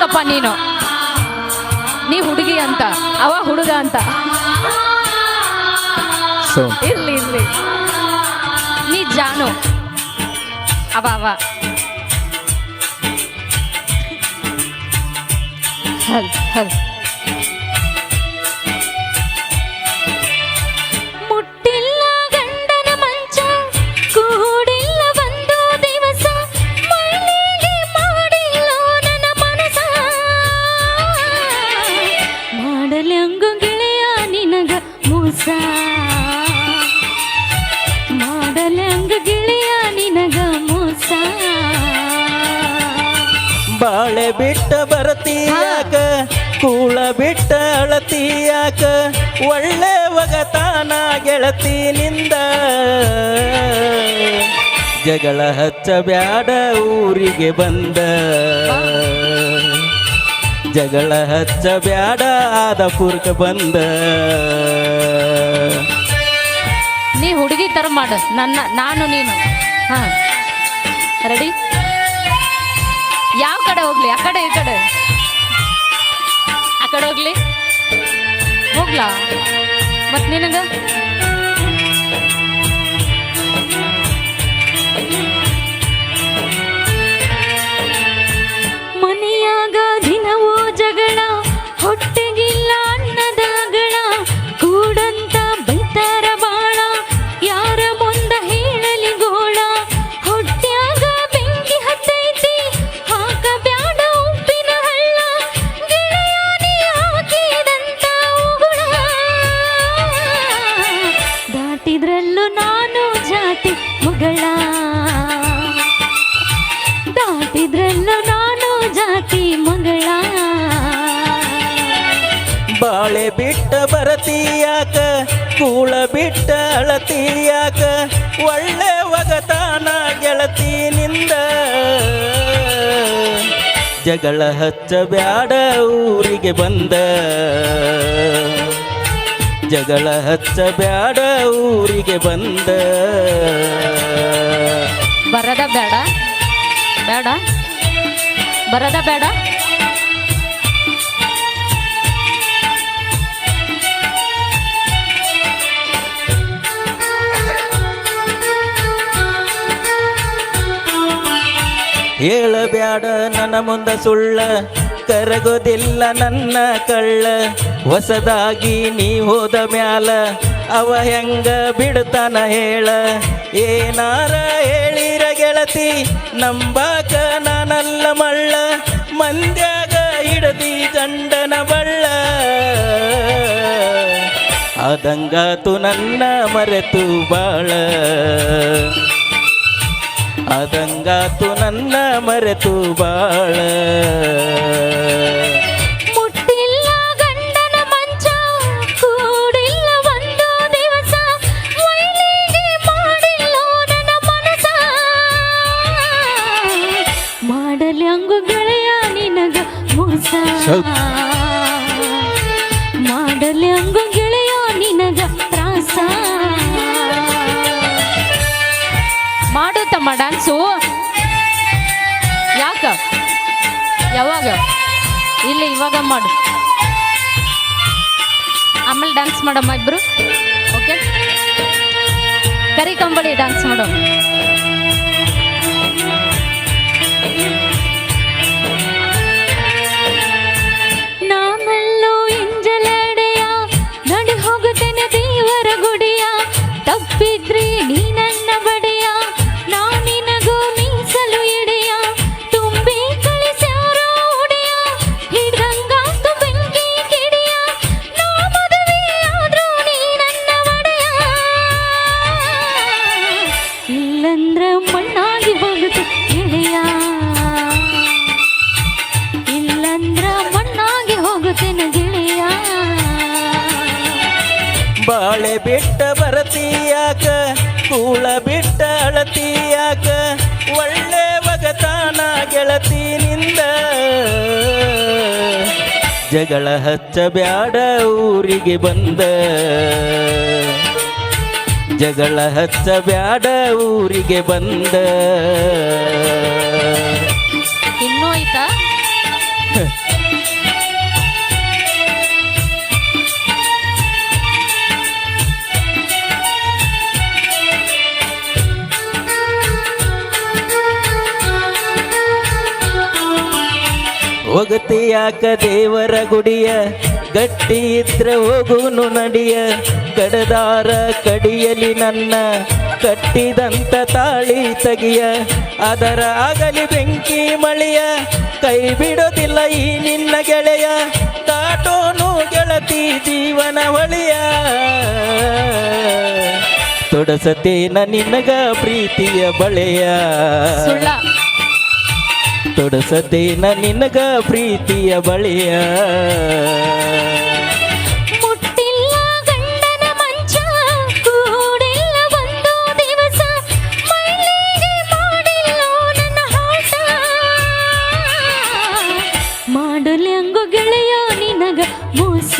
ಯಾಕಪ್ಪ ನೀನು. ನೀ ಹುಡುಗಿ ಅಂತ ಅವ ಹುಡುಗ ಅಂತ. ಇರ್ಲಿ ಇರ್ಲಿ. ನೀ ಜಾನು. ಅವ ಅವ. ಹಲ್ ಹಲ್ ಮೋಸ ಮಾಡಲಂಗ ಗಿಳಿಯ ನಿನಗ ಮೋಸ? ಬಾಳೆ ಬಿಟ್ಟ ಬರತೀಯಾಕ ಕೂಳ ಬಿಟ್ಟ ಅಳತೀಯಾಕ ಒಳ್ಳೆ ಒಗತಾನ ಗೆಳತಿನಿಂದ ಜಗಳ ಹಚ್ಚ ಬ್ಯಾಡ ಊರಿಗೆ ಬಂದ. ಜಗಳ ಹಚ್ಚ ಬ್ಯಾಡ ಆದಪುರ್ಕ ಬಂದ. ನೀ ಹುಡುಗಿ ತರ ಮಾಡು. ನನ್ನ, ನಾನು, ನೀನು. ಹಾಂ. ರೆಡಿ ಯಾವ ಕಡೆ ಹೋಗ್ಲಿ? ಆ ಕಡೆ, ಈ ಕಡೆ. ಆ ಕಡೆ ಹೋಗ್ಲಿ. ಹೋಗ್ಲಾ? ಮತ್ತೆ ನಿನಗ? ಬರತೀಯಾಕ ಕೂಳ ಬಿಟ್ಟ ಅಳತಿಯಾಕ, ಒಳ್ಳೆ ಒಗತಾನ ಗೆಳತಿನಿಂದ. ಜಗಳ ಹಚ್ಚ ಬ್ಯಾಡ ಊರಿಗೆ ಬಂದ. ಜಗಳ ಹಚ್ಚ ಬ್ಯಾಡ ಊರಿಗೆ ಬಂದ. ಬರದ ಬೇಡ ಬೇಡ, ಬರದ ಬೇಡ. ಹೇಳಬ್ಯಾಡ ನನ್ನ ಮುಂದ ಸುಳ್ಳ, ಕರಗೋದಿಲ್ಲ ನನ್ನ ಕಳ್ಳ. ಹೊಸದಾಗಿ ನೀ ಹೋದ ಮ್ಯಾಲ ಅವ ಹೆಂಗ ಬಿಡ್ತಾನ ಹೇಳ. ಏನಾರ ಹೇಳಿರ ಗೆಳತಿ, ನಂಬಾಕ ನಾನಲ್ಲ ಮಳ್ಳ. ಮಂದ್ಯಾಗ ಹಿಡದಿ ಗಂಡನ ಬಳ್ಳ. ಆದಂಗಾತು ನನ್ನ ಮರೆತು ಬಾಳ. ಅದಂಗಾತು ನನ್ನ ಮರೆತು ಬಾಳ. ಮಾಡಲಿ ಗೆಳೆಯ ನಿನಗ ಮೋಸ. ತಮ್ಮ ಡ್ಯಾನ್ಸು ಯಾಕ? ಯಾವಾಗ? ಇಲ್ಲಿ ಇವಾಗ ಮಾಡು. ಆಮೇಲೆ ಡ್ಯಾನ್ಸ್ ಮಾಡಮ್ಮ ಇಬ್ರು. ಓಕೆ ಕರಿ ಕಂಬಳಿ ಡ್ಯಾನ್ಸ್ ಮಾಡು. ಬರತೀಯಾಕ ಕೂಳ ಬಿಟ್ಟ ಒಳ್ಳೆ ಒಗತಾನ ಗೆಳತಿನಿಂದ ಜಗಳ ಹಚ್ಚ ಬ್ಯಾಡ ಊರಿಗೆ ಬಂದ. ಜಗಳ ಹಚ್ಚ ಬ್ಯಾಡ ಊರಿಗೆ ಬಂದ. ಯಾಕ ದೇವರ ಗುಡಿಯ, ಗಟ್ಟಿ ಇದ್ರ ಹೋಗುನು ನಡಿಯ. ಕಡದಾರ ಕಡಿಯಲಿ ನನ್ನ ಕಟ್ಟಿದಂತ ತಾಳಿ ತಗಿಯ. ಅದರ ಆಗಲಿ ಬೆಂಕಿ ಮಳಿಯ, ಕೈ ಬಿಡೋದಿಲ್ಲ ಈ ನಿನ್ನ ಗೆಳೆಯ. ತಾಟೋನು ಗೆಳತಿ ಜೀವನ ಒಳಿಯ. ತೊಡಸತೇನ ನಿನಗ ಪ್ರೀತಿಯ ಬಳೆಯ. ಸುಳ್ಳ ತೊಡಸತೇನ ನಿನಗ ಪ್ರೀತಿಯ ಬಳಿಯ? ಮುಟ್ಟಿಲ್ಲ ಗಂಡನ ಮಂಚ ಕೂಡಿಲ್ಲ ಗೆಳೆಯ ನಿನಗ ಮೋಸ.